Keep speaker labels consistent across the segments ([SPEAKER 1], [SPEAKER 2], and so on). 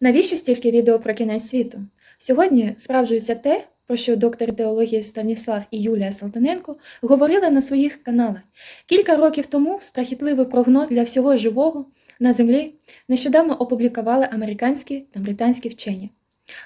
[SPEAKER 1] Навіщо стільки відео про кінець світу? Сьогодні справжується те, про що доктор теології Станіслав і Юлія Салтаненко говорили на своїх каналах. Кілька років тому страхітливий прогноз для всього живого на землі нещодавно опублікували американські та британські вчені.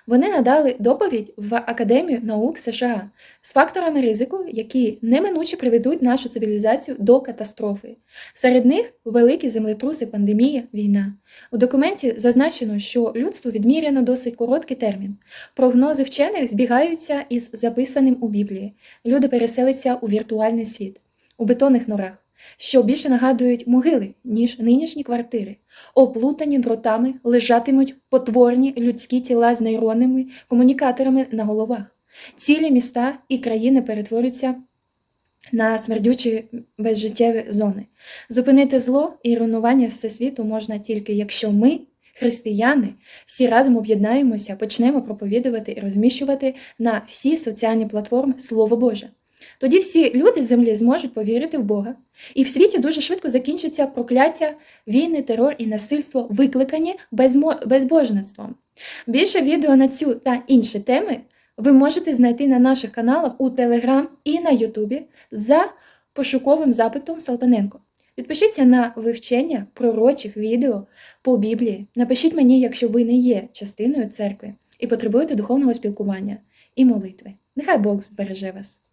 [SPEAKER 1] Вони надали доповідь в Академію наук США з факторами ризику, які неминуче приведуть нашу цивілізацію до катастрофи. Серед них великі землетруси, пандемія, війна. У документі зазначено, що людству відміряно досить короткий термін. Прогнози вчених збігаються із записаним у Біблії. Люди переселяться у віртуальний світ, у бетонних норах, що більше нагадують могили, ніж нинішні квартири. Оплутані дротами лежатимуть потворні людські тіла з нейронними комунікаторами на головах. Цілі міста і країни перетворюються на смердючі безжиттєві зони. Зупинити зло і руйнування всесвіту можна тільки якщо ми, християни, всі разом об'єднаємося, почнемо проповідувати і розміщувати на всі соціальні платформи Слово Боже. Тоді всі люди землі зможуть повірити в Бога, і в світі дуже швидко закінчиться прокляття, війни, терор і насильство, викликані безбожництвом. Більше відео на цю та інші теми ви можете знайти на наших каналах у Телеграм і на Ютубі за пошуковим запитом Салтаненко. Підпишіться на вивчення пророчих відео по Біблії. Напишіть мені, якщо ви не є частиною церкви і потребуєте духовного спілкування і молитви. Нехай Бог збереже вас.